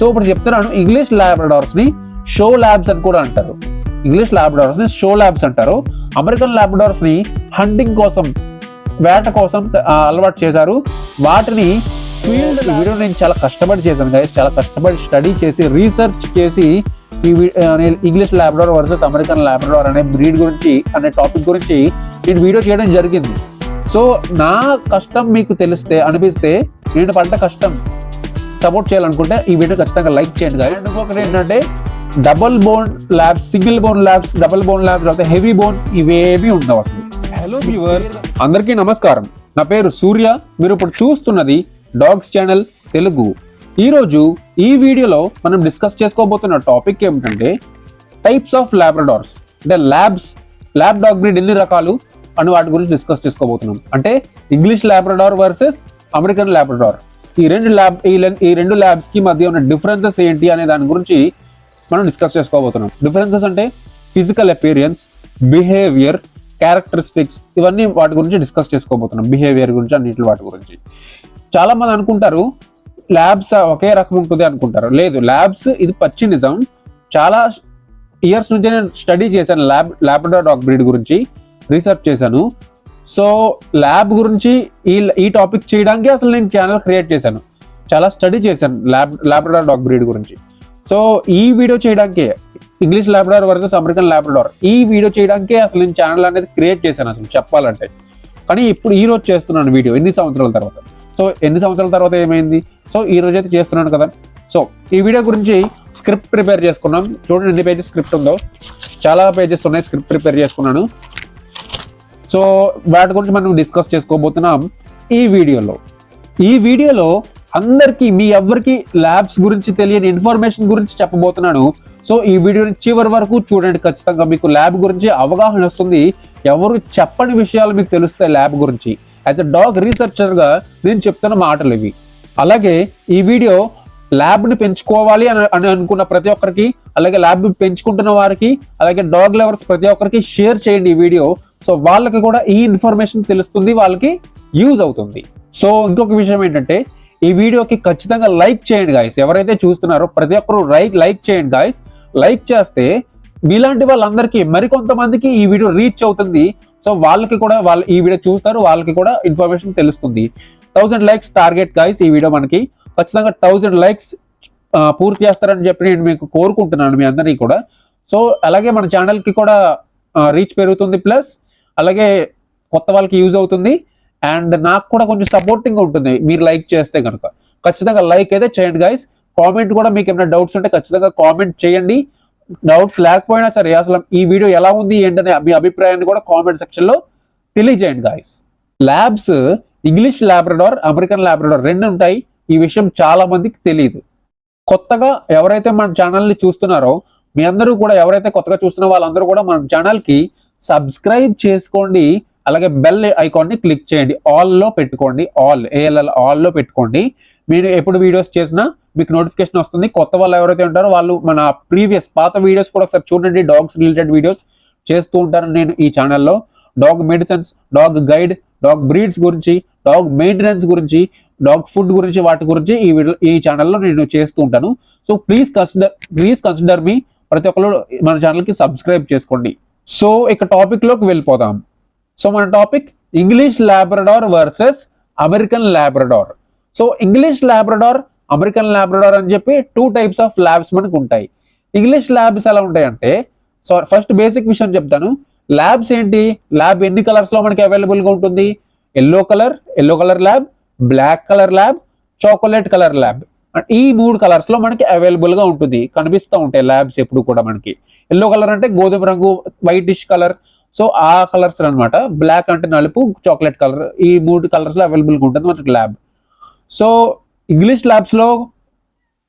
So ఇప్పుడు చెప్తున్నాను English ల్యాబ్రడార్స్ని షో ల్యాబ్స్ అని కూడా అంటారు. ఇంగ్లీష్ ల్యాబ్రడార్స్ని షో ల్యాబ్స్ అంటారు. అమెరికన్ ల్యాబ్రడార్స్ని హంటింగ్ కోసం వేట కోసం అలవాటు చేశారు. వాటిని ఫీల్డ్ వీడియో నేను చాలా కష్టపడి చేశాను గైస్ చాలా కష్టపడి స్టడీ చేసి రీసెర్చ్ చేసి ఈ English labrador versus American labrador అనే బ్రీడ్ గురించి అనే టాపిక్ గురించి నేను వీడియో చేయడం జరిగింది. సో నా కష్టం మీకు తెలిస్తే అనిపిస్తే నేను పడ్డ కష్టం సపోర్ట్ చేయాలనుకుంటే ఈ వీడియో ఖచ్చితంగా లైక్ చేయండి guys. అండ్ ఇంకొకటి ఏంటంటే double bone labs single bone labs double bone labs అయితే హెవీ బోన్స్ ఇవేవి ఉండవు అసలు. హలో వ్యూవర్స్ అందరికీ నమస్కారం. నా పేరు సూర్య. మీరు ఇప్పుడు చూస్తున్నది డాగ్స్ ఛానల్ తెలుగు. ఈరోజు ఈ వీడియోలో మనం డిస్కస్ చేసుకోబోతున్న టాపిక్ ఏమిటంటే టైప్స్ ఆఫ్ ల్యాబ్రడార్స్ అంటే ల్యాబ్స్ ల్యాబ్ డాగ్ బ్రీడ్ ఎన్ని రకాలు అని వాటి గురించి డిస్కస్ చేసుకోబోతున్నాం. అంటే English labrador versus American labrador ఈ రెండు ల్యాబ్ ఈ లెన్- ఈ రెండు ల్యాబ్స్కి మధ్య ఉన్న డిఫరెన్సెస్ ఏంటి అనే దాని గురించి మనం డిస్కస్ చేసుకోబోతున్నాం. డిఫరెన్సెస్ అంటే ఫిజికల్ అపీరియన్స్ బిహేవియర్ క్యారెక్టరిస్టిక్స్ ఇవన్నీ వాటి గురించి డిస్కస్ చేసుకోబోతున్నాం. బిహేవియర్ గురించి అన్నిటి వాటి గురించి. చాలా మంది అనుకుంటారు ల్యాబ్స్ ఒకే రకం ఉంటుంది అనుకుంటారు. లేదు ల్యాబ్స్ ఇది పచ్చి నిజం. చాలా ఇయర్స్ నుంచి నేను స్టడీ చేశాను ల్యాబ్ ల్యాబ్రడార్ డాగ్ బ్రీడ్ గురించి రీసెర్చ్ చేశాను. సో ల్యాబ్ గురించి ఈ ఈ టాపిక్ చేయడానికి అసలు నేను ఛానల్ క్రియేట్ చేశాను. చాలా స్టడీ చేశాను ల్యాబ్ ల్యాబ్రడార్ డాగ్ బ్రీడ్ గురించి. సో ఈ వీడియో చేయడానికి English labrador versus American labrador ఈ వీడియో చేయడానికే అసలు నేను ఛానల్ అనేది క్రియేట్ చేశాను అసలు చెప్పాలంటే. కానీ ఇప్పుడు ఈ రోజు చేస్తున్నాను వీడియో ఎన్ని సంవత్సరాల తర్వాత? సో ఎన్ని సంవత్సరాల తర్వాత ఏమైంది? సో ఈ రోజు అయితే చేస్తున్నాను కదా. సో ఈ వీడియో గురించి స్క్రిప్ట్ ప్రిపేర్ చేసుకున్నాం. చూడండి ఎన్ని పేజెస్ స్క్రిప్ట్ ఉందో. చాలా పేజెస్ ఉన్నాయి స్క్రిప్ట్ ప్రిపేర్ చేసుకున్నాను. సో వాటి గురించి మనం డిస్కస్ చేసుకోబోతున్నాం ఈ వీడియోలో. ఈ వీడియోలో అందరికీ మీ ఎవరికి ల్యాబ్స్ గురించి తెలియని ఇన్ఫర్మేషన్ గురించి చెప్పబోతున్నాను. సో ఈ వీడియోని చివరి వరకు చూడండి. ఖచ్చితంగా మీకు ల్యాబ్ గురించి అవగాహన వస్తుంది. ఎవరు చెప్పని విషయాలు మీకు తెలుస్తాయి ల్యాబ్ గురించి. యాజ్ అ డాగ్ రీసెర్చర్గా నేను చెప్తున్న మాటలు ఇవి. అలాగే ఈ వీడియో ల్యాబ్ని పెంచుకోవాలి అని అని అనుకున్న ప్రతి ఒక్కరికి అలాగే ల్యాబ్ పెంచుకుంటున్న వారికి అలాగే డాగ్ లవర్స్ ప్రతి ఒక్కరికి షేర్ చేయండి ఈ వీడియో. సో వాళ్ళకి కూడా ఈ ఇన్ఫర్మేషన్ తెలుస్తుంది వాళ్ళకి యూజ్ అవుతుంది. సో ఇంకొక విషయం ఏంటంటే ఈ వీడియోకి ఖచ్చితంగా లైక్ చేయండి గాయస్ ఎవరైతే చూస్తున్నారో ప్రతి ఒక్కరు లైక్ లైక్ చేయండి గాయస్ లైక్ చేస్తే మీలాంటి వాళ్ళందరికీ మరికొంతమందికి ఈ వీడియో రీచ్ అవుతుంది. సో వాళ్ళకి కూడా వాళ్ళు ఈ వీడియో చూస్తారు వాళ్ళకి కూడా ఇన్ఫర్మేషన్ తెలుస్తుంది. థౌసండ్ లైక్స్ టార్గెట్ గాయస్ ఈ వీడియో మనకి. ఖచ్చితంగా థౌసండ్ లైక్స్ పూర్తి చేస్తారని చెప్పి నేను మీకు కోరుకుంటున్నాను మీ అందరినీ కూడా. సో అలాగే మన ఛానల్కి కూడా రీచ్ పెరుగుతుంది ప్లస్ అలాగే కొత్త వాళ్ళకి యూజ్ అవుతుంది. అండ్ నాకు కూడా కొంచెం సపోర్టింగ్ ఉంటుంది. మీరు లైక్ చేస్తే కనుక. ఖచ్చితంగా లైక్ అయితే చేయండి గైస్ కామెంట్ కూడా మీకు ఏమైనా డౌట్స్ ఉంటే ఖచ్చితంగా కామెంట్ చేయండి. డౌట్స్ లేకపోయినా సరే అసలు ఈ వీడియో ఎలా ఉంది ఏంటనే మీ అభిప్రాయాన్ని కూడా కామెంట్ సెక్షన్లో తెలియజేయండి guys labs English labrador American labrador రెండు ఉంటాయి. ఈ విషయం చాలా మందికి తెలియదు కొత్తగా ఎవరైతే మన ఛానల్ని చూస్తున్నారో మీ అందరూ కూడా ఎవరైతే కొత్తగా చూస్తున్న వాళ్ళందరూ కూడా మన ఛానల్కి సబ్స్క్రైబ్ చేసుకోండి. అలాగే బెల్ ఐకాన్ని క్లిక్ చేయండి. ఆల్లో పెట్టుకోండి. ఆల్ ఏఎల్ఎల్ ఆల్లో పెట్టుకోండి. మీరు ఎప్పుడు వీడియోస్ చేసినా మీకు నోటిఫికేషన్ వస్తుంది. కొత్త వాళ్ళు ఎవరైతే ఉంటారో వాళ్ళు మన ప్రీవియస్ పాత వీడియోస్ కూడా ఒకసారి చూడండి. డాగ్స్ రిలేటెడ్ వీడియోస్ చేస్తూ ఉంటాను నేను ఈ ఛానల్లో. Dog medicines dog guide dog breeds గురించి డాగ్ మెయింటెనెన్స్ గురించి డాగ్ ఫుడ్ గురించి వాటి గురించి ఈ ఈ ఛానల్లో నేను చేస్తూ ఉంటాను. So please consider please consider మీ ప్రతి ఒక్కరు మన ఛానల్కి సబ్స్క్రైబ్ చేసుకోండి. సో ఇక టాపిక్లోకి వెళ్ళిపోదాం. సో మన topic English labrador versus American labrador so English labrador American labrador అని చెప్పి టూ టైప్స్ ఆఫ్ ల్యాబ్స్ మనకు ఉంటాయి. ఇంగ్లీష్ ల్యాబ్స్ ఎలా ఉంటాయంటే సో ఫస్ట్ బేసిక్ విషయం చెప్తాను. ల్యాబ్స్ ఏంటి? ల్యాబ్ ఎన్ని కలర్స్లో మనకి అవైలబుల్గా ఉంటుంది? Yellow colour yellow colour lab black colour lab chocolate colour lab ఈ మూడు కలర్స్లో మనకి అవైలబుల్గా ఉంటుంది. కనిపిస్తూ ఉంటాయి ల్యాబ్స్ ఎప్పుడు కూడా మనకి. ఎల్లో కలర్ అంటే గోధుమ రంగు వైటిష్ కలర్ సో ఆ కలర్స్ అన్నమాట. బ్లాక్ అంటే నలుపు చాక్లెట్ కలర్ ఈ మూడు కలర్స్లో అవైలబుల్గా ఉంటుంది మనకి ల్యాబ్ సో ఇంగ్లీష్ ల్యాబ్స్లో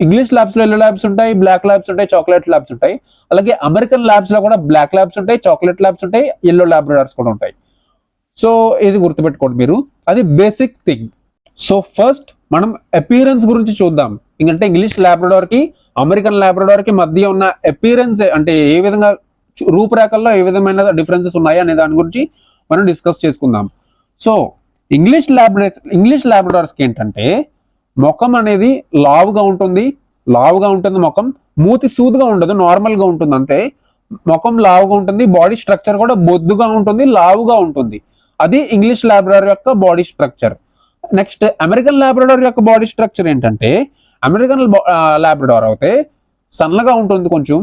ఇంగ్లీష్ ల్యాబ్స్లో ఎల్లో ల్యాబ్స్ ఉంటాయి బ్లాక్ ల్యాబ్స్ ఉంటాయి చాక్లెట్ ల్యాబ్స్ ఉంటాయి. అలాగే అమెరికన్ ల్యాబ్స్లో కూడా బ్లాక్ ల్యాబ్స్ ఉంటాయి చాక్లెట్ ల్యాబ్స్ ఉంటాయి ఎల్లో ల్యాబ్రడార్స్ కూడా ఉంటాయి. సో ఇది గుర్తుపెట్టుకోండి మీరు. అది బేసిక్ థింగ్ సో ఫస్ట్ మనం అపీరెన్స్ గురించి చూద్దాం. ఎందుకంటే ఇంగ్లీష్ ల్యాబ్రడార్కి అమెరికన్ ల్యాబ్రడార్కి మధ్య ఉన్న అపీరెన్స్ అంటే ఏ విధంగా రూపురేఖల్లో ఏ విధమైన డిఫరెన్సెస్ ఉన్నాయి అనే దాని గురించి మనం డిస్కస్ చేసుకుందాం. సో ఇంగ్లీష్ ల్యాబ్ ఇంగ్లీష్ ల్యాబ్రడార్స్కి ఏంటంటే ముఖం అనేది లావుగా ఉంటుంది లావుగా ఉంటుంది ముఖం మూతి సూదుగా ఉండదు నార్మల్గా ఉంటుంది అంతే. ముఖం లావుగా ఉంటుంది బాడీ స్ట్రక్చర్ కూడా బొద్దుగా ఉంటుంది లావుగా ఉంటుంది. అది ఇంగ్లీష్ ల్యాబ్రడార్ యొక్క body structure next American labrador యొక్క బాడీ స్ట్రక్చర్ ఏంటంటే అమెరికన్ లాబ్రడార్ అయితే సన్నగా ఉంటుంది కొంచెం.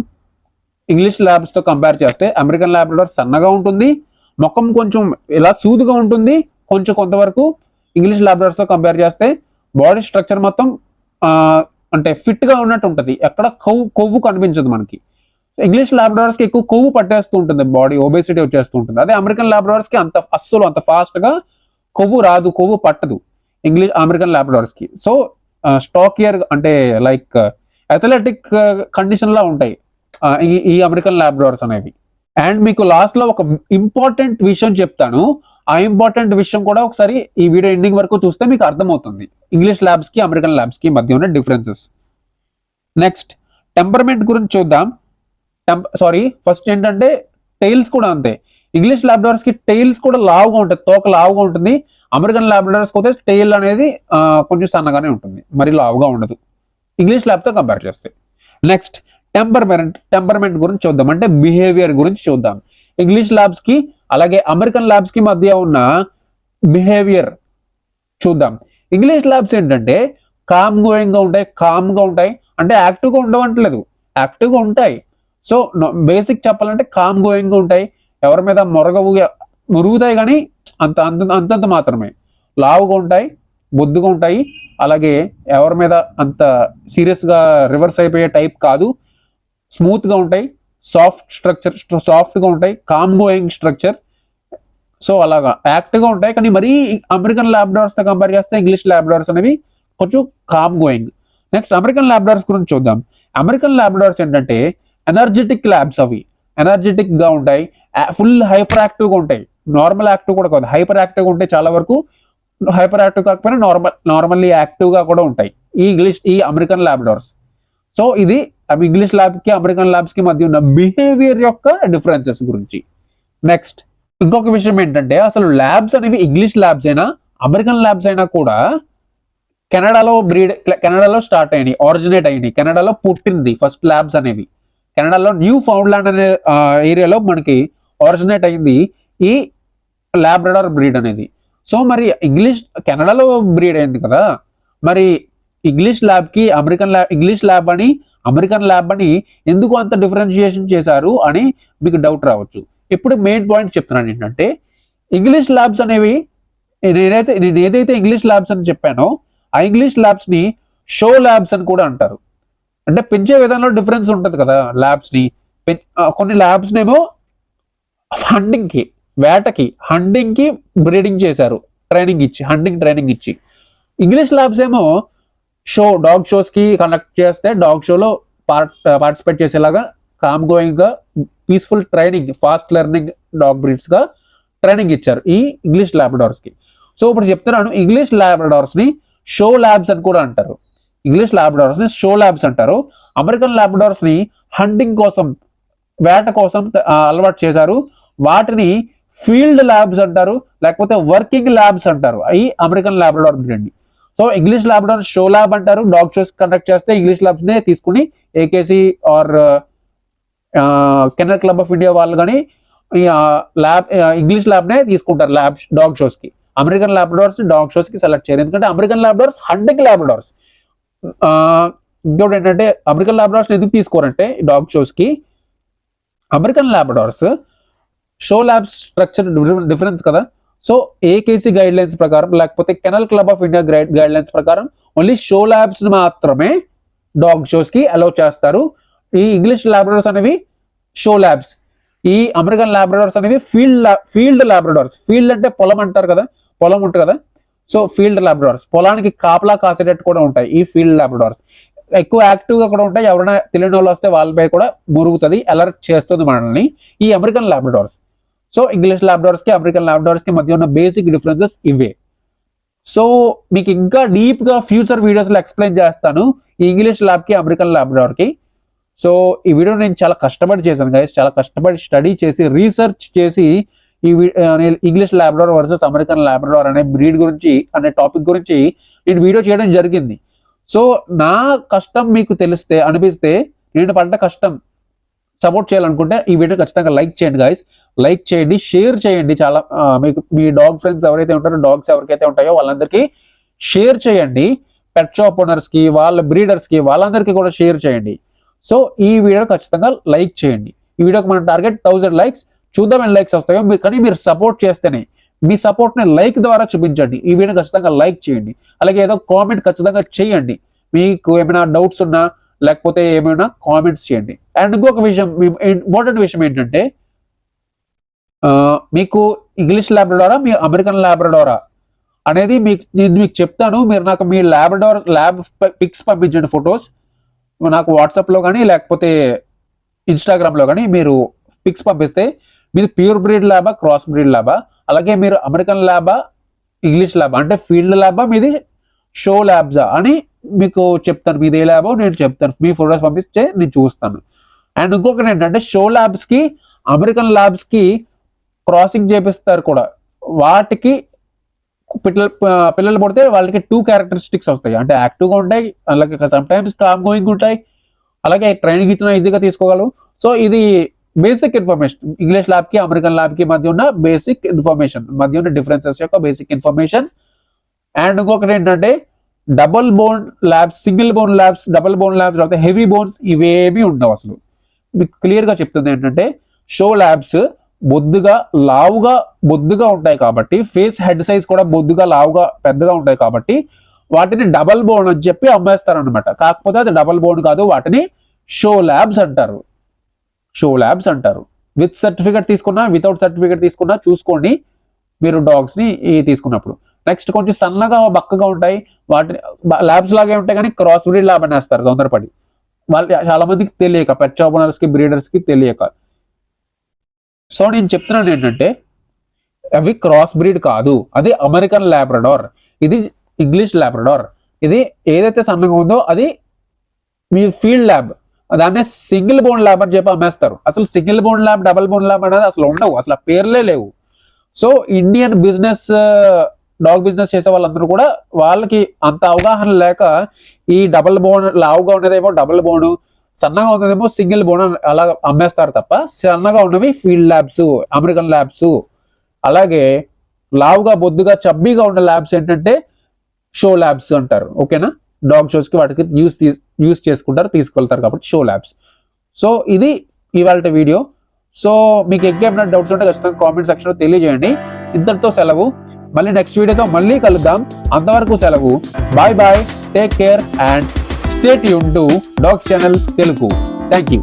ఇంగ్లీష్ ల్యాబ్స్తో కంపేర్ చేస్తే అమెరికన్ లాబ్రడార్ సన్నగా ఉంటుంది ముఖం కొంచెం ఇలా సూదుగా ఉంటుంది కొంచెం కొంతవరకు ఇంగ్లీష్ ల్యాబ్రడార్స్తో కంపేర్ చేస్తే బాడీ స్ట్రక్చర్ మొత్తం అంటే ఫిట్గా ఉన్నట్టు ఉంటుంది. ఎక్కడ కొవ్వు కొవ్వు కనిపించదు మనకి. ఇంగ్లీష్ ల్యాబ్రడార్స్కి ఎక్కువ కొవ్వు పట్టేస్తూ ఉంటుంది బాడీ ఒబేసిటీ వచ్చేస్తూ ఉంటుంది. అదే అమెరికన్ ల్యాబ్రడార్స్కి అంత అస్సలు అంత ఫాస్ట్గా కొవ్వు రాదు కొవ్వు పట్టదు. ఇంగ్లీష్ అమెరికన్ ల్యాబ్రడర్స్కి సో స్టాక్ ఇయర్ అంటే లైక్ అథ్లెటిక్ కండిషన్లా ఉంటాయి. ఈ అమెరికన్ ల్యాబ్రడర్స్ అనేవి. అండ్ మీకు లాస్ట్లో ఒక ఇంపార్టెంట్ విషయం చెప్తాను. ఆ ఇంపార్టెంట్ విషయం కూడా ఒకసారి ఈ వీడియో ఎండింగ్ వరకు చూస్తే మీకు అర్థమవుతుంది. ఇంగ్లీష్ ల్యాబ్స్కి అమెరికన్ ల్యాబ్స్కి మధ్య ఉన్న డిఫరెన్సెస్ నెక్స్ట్ టెంపర్మెంట్ గురించి చూద్దాం. టెంప సారీ ఫస్ట్ ఏంటంటే టైల్స్ కూడా అంతే. ఇంగ్లీష్ ల్యాబ్రడర్స్కి టైల్స్ కూడా లావుగా ఉంటుంది తోక లావుగా ఉంటుంది. అమెరికన్ ల్యాబ్రడర్స్ పోతే టైల్ అనేది కొంచెం సన్నగానే ఉంటుంది. మరి లావుగా ఉండదు. ఇంగ్లీష్ ల్యాబ్తో కంపేర్ చేస్తే. నెక్స్ట్ టెంపర్మెంట్ టెంపర్మెంట్ గురించి చూద్దాం. అంటే బిహేవియర్ గురించి చూద్దాం. ఇంగ్లీష్ ల్యాబ్స్కి అలాగే అమెరికన్ ల్యాబ్స్కి మధ్య ఉన్న బిహేవియర్ చూద్దాం. ఇంగ్లీష్ ల్యాబ్స్ ఏంటంటే కామ్ గోయింగ్గా ఉంటాయి కామ్గా ఉంటాయి. అంటే యాక్టివ్గా ఉండవంటలేదు. యాక్టివ్గా ఉంటాయి. సో బేసిక్ చెప్పాలంటే కామ్ గోయింగ్గా ఉంటాయి. ఎవరి మీద మొరగవు మురుగుతాయి కానీ అంత అంత అంతంత మాత్రమే. లావుగా ఉంటాయి బొద్దుగా ఉంటాయి అలాగే ఎవరి మీద అంత సీరియస్గా రివర్స్ అయిపోయే టైప్ కాదు. స్మూత్గా ఉంటాయి సాఫ్ట్ స్ట్రక్చర్ సాఫ్ట్గా ఉంటాయి కామ్ గోయింగ్ స్ట్రక్చర్. సో అలాగా. యాక్టివ్గా ఉంటాయి కానీ మరీ అమెరికన్ ల్యాబ్డార్స్తో కంపేర్ చేస్తే ఇంగ్లీష్ ల్యాబ్డార్స్ అనేవి కొంచెం calm going next American labradors గురించి చూద్దాం. అమెరికన్ ల్యాబ్డార్స్ ఏంటంటే ఎనర్జెటిక్ ల్యాబ్స్ అవి. ఎనర్జెటిక్గా ఉంటాయి ఫుల్ హైపర్ యాక్టివ్గా ఉంటాయి. నార్మల్ యాక్టివ్ కూడా కాదు. హైపర్ యాక్టివ్గా ఉంటే చాలా వరకు హైపర్ యాక్టివ్ కాకపోయినా నార్మల్ నార్మల్లీ యాక్టివ్గా కూడా ఉంటాయి. ఈ ఇంగ్లీష్ ఈ అమెరికన్ ల్యాబ్డార్స్ సో ఇది అవి ఇంగ్లీష్ ల్యాబ్కి అమెరికన్ ల్యాబ్స్కి మధ్య ఉన్న బిహేవియర్ యొక్క డిఫరెన్సెస్ గురించి. నెక్స్ట్ ఇంకొక విషయం ఏంటంటే అసలు ల్యాబ్స్ అనేవి ఇంగ్లీష్ ల్యాబ్స్ అయినా అమెరికన్ ల్యాబ్స్ అయినా కూడా కెనడాలో బ్రీడ్ కెనడాలో స్టార్ట్ అయినాయి ఆరిజినేట్ అయినాయి. కెనడాలో పుట్టింది ఫస్ట్ ల్యాబ్స్ అనేవి. కెనడాలో న్యూ ఫౌండ్లాండ్ అనే ఏరియాలో మనకి ఆరిజినేట్ అయింది ఈ ల్యాబ్రడార్ బ్రీడ్ అనేది. సో మరి ఇంగ్లీష్ కెనడాలో బ్రీడ్ అయింది కదా. మరి ఇంగ్లీష్ ల్యాబ్కి అమెరికన్ ల్యాబ్ ఇంగ్లీష్ ల్యాబ్ అని అమెరికన్ ల్యాబ్ అని ఎందుకు అంత డిఫరెన్షియేషన్ చేశారు అని మీకు డౌట్ రావచ్చు. ఇప్పుడు మెయిన్ పాయింట్ చెప్తున్నాను ఏంటంటే ఇంగ్లీష్ ల్యాబ్స్ అనేవి నేనైతే నేను ఏదైతే ఇంగ్లీష్ ల్యాబ్స్ అని చెప్పానో ఆ ఇంగ్లీష్ ల్యాబ్స్ని షో ల్యాబ్స్ అని కూడా అంటారు. అంటే పెంచే విధానంలో డిఫరెన్స్ ఉంటుంది కదా ల్యాబ్స్ని కొన్ని ల్యాబ్స్నేమో హండింగ్కి వేటకి హండింగ్కి బ్రీడింగ్ చేశారు. ట్రైనింగ్ ఇచ్చి హండింగ్ ట్రైనింగ్ ఇచ్చి. ఇంగ్లీష్ ల్యాబ్స్ ఏమో షో డాగ్ షోస్కి కండక్ట్ చేస్తే డాగ్ షోలో పార్ట్ పార్టిసిపేట్ చేసేలాగా calm గోయింగ్గా peaceful training fast learning dog బ్రీడ్స్గా training ఇచ్చారు ఈ ఇంగ్లీష్ ల్యాబ్రడార్స్కి సో ఇప్పుడు చెప్తున్నాను ఇంగ్లీష్ ల్యాబ్రడార్స్ని షో ల్యాబ్స్ అని కూడా అంటారు. ఇంగ్లీష్ ల్యాబ్రడార్స్ని షో ల్యాబ్స్ అంటారు. అమెరికన్ ల్యాబ్రడార్స్ని హంటింగ్ కోసం వేట కోసం uh, అలవాటు చేశారు. వాటిని ఫీల్డ్ ల్యాబ్స్ అంటారు లేకపోతే వర్కింగ్ ల్యాబ్స్ అంటారు. అవి అమెరికన్ ల్యాబ్రడార్ అండి so English labrador show lab అంటారు. డాగ్ షోస్ కండక్ట్ చేస్తే ఇంగ్లీష్ ల్యాబ్స్ నే తీసుకుని AKC or kennel club of India వాళ్ళు కానీ ల్యాబ్ ఇంగ్లీష్ ల్యాబ్ నే తీసుకుంటారు ల్యాబ్ డాగ్ షోస్కి అమెరికన్ ల్యాబ్రడార్స్ డాగ్ షోస్కి సెలెక్ట్ చేయరు. ఎందుకంటే అమెరికన్ ల్యాబ్రడార్స్ హంటింగ్ ల్యాబ్రడార్స్ ఇంకోటి ఏంటంటే అమెరికన్ ల్యాబ్రడార్స్ ఎందుకు తీసుకోరంటే dog షోస్కి American labradors show labs structure difference కదా. సో ఏకేసీ గైడ్ లైన్స్ ప్రకారం లేకపోతే kennel club of India guide guidelines ప్రకారం ఓన్లీ షో ల్యాబ్స్ మాత్రమే డాగ్ షోస్కి అలౌ చేస్తారు. ఈ ఇంగ్లీష్ ల్యాబ్రడార్స్ అనేవి షో ల్యాబ్స్ ఈ అమెరికన్ ల్యాబ్రడార్స్ అనేవి ఫీల్డ్ ఫీల్డ్ ల్యాబ్రడార్స్ ఫీల్డ్ అంటే పొలం అంటారు కదా. పొలం ఉంటుంది కదా. సో ఫీల్డ్ ల్యాబ్రడార్స్ పొలానికి కాపలా కాసేటట్టు కూడా ఉంటాయి ఈ ఫీల్డ్ ల్యాబ్రడార్స్ ఎక్కువ యాక్టివ్గా కూడా ఉంటాయి. ఎవరైనా తెలియని వాళ్ళు వస్తే వాళ్ళపై కూడా మురుగుతుంది అలర్ట్ చేస్తుంది మనల్ని ఈ American labradors so English labradors American labradors మధ్య ఉన్న బేసిక్ డిఫరెన్సెస్ ఇవే సో మీకు ఇంకా డీప్గా ఫ్యూచర్ వీడియోస్లో ఎక్స్ప్లెయిన్ చేస్తాను ఈ ఇంగ్లీష్ ల్యాబ్కి అమెరికన్ ల్యాబ్డార్కి సో ఈ వీడియో నేను చాలా కష్టపడి చేశాను గైస్ చాలా కష్టపడి స్టడీ చేసి రీసెర్చ్ చేసి ఈ English labrador versus American labrador అనే బ్రీడ్ గురించి అనే టాపిక్ గురించి నేను వీడియో చేయడం జరిగింది. సో నా కష్టం మీకు తెలిస్తే అనిపిస్తే నేను పడ్డ కష్టం సపోర్ట్ చేయాలనుకుంటే ఈ వీడియో ఖచ్చితంగా లైక్ చేయండి గాయస్ లైక్ చేయండి షేర్ చేయండి. చాలా మీకు మీ డాగ్ ఫ్రెండ్స్ ఎవరైతే ఉంటారో డాగ్స్ ఎవరికైతే ఉంటాయో వాళ్ళందరికీ షేర్ చేయండి. పెట్ షాప్ ఓనర్స్కి వాళ్ళ బ్రీడర్స్కి వాళ్ళందరికీ కూడా షేర్ చేయండి. సో ఈ వీడియో ఖచ్చితంగా లైక్ చేయండి. ఈ వీడియోకి మన టార్గెట్ థౌజండ్ లైక్స్ చూద్దాం ఎన్ని లైక్స్ వస్తాయో. మీరు కానీ మీరు సపోర్ట్ చేస్తేనే మీ సపోర్ట్ని లైక్ ద్వారా చూపించండి. ఈ వీడియో ఖచ్చితంగా లైక్ చేయండి. అలాగే ఏదో కామెంట్ ఖచ్చితంగా చేయండి. మీకు ఏమైనా డౌట్స్ ఉన్నా లేకపోతే ఏమైనా కామెంట్స్ చేయండి. అండ్ ఇంకొక విషయం ఇంపార్టెంట్ విషయం ఏంటంటే మీకు ఇంగ్లీష్ ల్యాబ్రడోరా మీ అమెరికన్ ల్యాబ్రడోరా అనేది మీకు నేను మీకు చెప్తాను మీరు నాకు మీ ల్యాబ్రడోర్ ల్యాబ్ పిక్స్ పంపించండి ఫొటోస్ నాకు వాట్సాప్లో కానీ లేకపోతే ఇన్స్టాగ్రామ్లో కానీ మీరు పిక్స్ పంపిస్తే మీది ప్యూర్ బ్రీడ్ ల్యాబా క్రాస్ బ్రీడ్ ల్యాబా అలాగే మీరు అమెరికన్ ల్యాబా ఇంగ్లీష్ ల్యాబా అంటే ఫీల్డ్ ల్యాబా మీది షో ల్యాబ్సా అని మీకు చెప్తాను మీది ఏ ల్యాబో నేను చెప్తాను. మీ ఫోటోస్ పంపిస్తే నేను చూస్తాను. అండ్ ఇంకొకటి ఏంటంటే షో ల్యాబ్స్కి అమెరికన్ ల్యాబ్స్కి క్రాసింగ్ చేపిస్తారు కూడా. వాటికి పిల్లలు పిల్లలు పుడితే వాళ్ళకి టూ క్యారెక్టరిస్టిక్స్ వస్తాయి. అంటే యాక్టివ్గా ఉంటాయి అలాగే సమ్ టైమ్స్ కామ్ గోయింగ్ ఉంటాయి అలాగే ట్రైనింగ్ ఇచ్చిన ఈజీగా తీసుకోగలవు. సో ఇది బేసిక్ ఇన్ఫర్మేషన్ ఇంగ్లీష్ ల్యాబ్కి అమెరికన్ ల్యాబ్కి మధ్య ఉన్న బేసిక్ ఇన్ఫర్మేషన్ మధ్య ఉన్న డిఫరెన్సెస్ యొక్క బేసిక్ ఇన్ఫర్మేషన్ అండ్ ఇంకొకటి ఏంటంటే double bone labs single bone labs double bone labs లేకపోతే హెవీ బోన్స్ ఇవేమీ ఉండవు అసలు. మీకు క్లియర్గా చెప్తుంది ఏంటంటే షో ల్యాబ్స్ బొద్దుగా లావుగా బొద్దుగా ఉంటాయి కాబట్టి ఫేస్ హెడ్ సైజ్ కూడా బొద్దుగా లావుగా పెద్దగా ఉంటాయి కాబట్టి వాటిని డబల్ బోన్ అని చెప్పి అమ్మేస్తారనమాట కాకపోతే అది డబల్ బోన్ కాదు వాటిని షో ల్యాబ్స్ అంటారు. షో ల్యాబ్స్ అంటారు. విత్ సర్టిఫికేట్ తీసుకున్నా వితౌట్ సర్టిఫికేట్ తీసుకున్నా చూసుకోండి మీరు డాగ్స్ని ఈ తీసుకున్నప్పుడు. నెక్స్ట్ కొంచెం సన్నగా బక్కగా ఉంటాయి. వాటిని ల్యాబ్స్ లాగే ఉంటాయి కానీ క్రాస్ బ్రీడ్ ల్యాబ్ అనేస్తారు తొందరపడి. వాళ్ళు చాలా మందికి తెలియక పెట్ షాప్ ఓనర్స్కి బ్రీడర్స్కి తెలియక. సో నేను చెప్తున్నాను ఏంటంటే అవి క్రాస్ బ్రీడ్ కాదు. అది అమెరికన్ ల్యాబ్రడార్ ఇది ఇంగ్లీష్ ల్యాబ్రడార్ ఇది ఏదైతే సన్నగా ఉందో అది మీ ఫీల్డ్ ల్యాబ్ దాన్నే సింగిల్ బోన్ ల్యాబ్ అని చెప్పి అమ్మేస్తారు. అసలు single bone lab double bone lab అనేది అసలు ఉండవు. అసలు ఆ పేర్లే లేవు. So Indian business dog business చేసే వాళ్ళందరూ కూడా వాళ్ళకి అంత అవగాహన లేక ఈ డబల్ బోన్ లావుగా ఉన్నదేమో డబల్ బోను సన్నగా ఉన్నదేమో సింగిల్ బోన్ అలా అమ్మేస్తారు తప్ప సన్నగా ఉన్నవి ఫీల్డ్ ల్యాబ్స్ అమెరికన్ ల్యాబ్స్. అలాగే లావుగా బొద్దుగా చబ్బీగా ఉన్న ల్యాబ్స్ ఏంటంటే షో ల్యాబ్స్ అంటారు. ఓకేనా? డాగ్ షోస్కి వాటికి యూస్ యూస్ చేసుకుంటారు తీసుకెళ్తారు కాబట్టి షో ల్యాబ్స్. సో ఇది ఇవాళ వీడియో. సో మీకు ఇంకేమైనా డౌట్స్ ఉంటే ఖచ్చితంగా కామెంట్ సెక్షన్లో తెలియజేయండి. ఇద్దరితో సెలవు. మళ్ళీ నెక్స్ట్ వీడియోతో మళ్ళీ కలుద్దాం. అంతవరకు సెలవు. Bye bye take care and stay Yoon to dogs channel Telugu thank you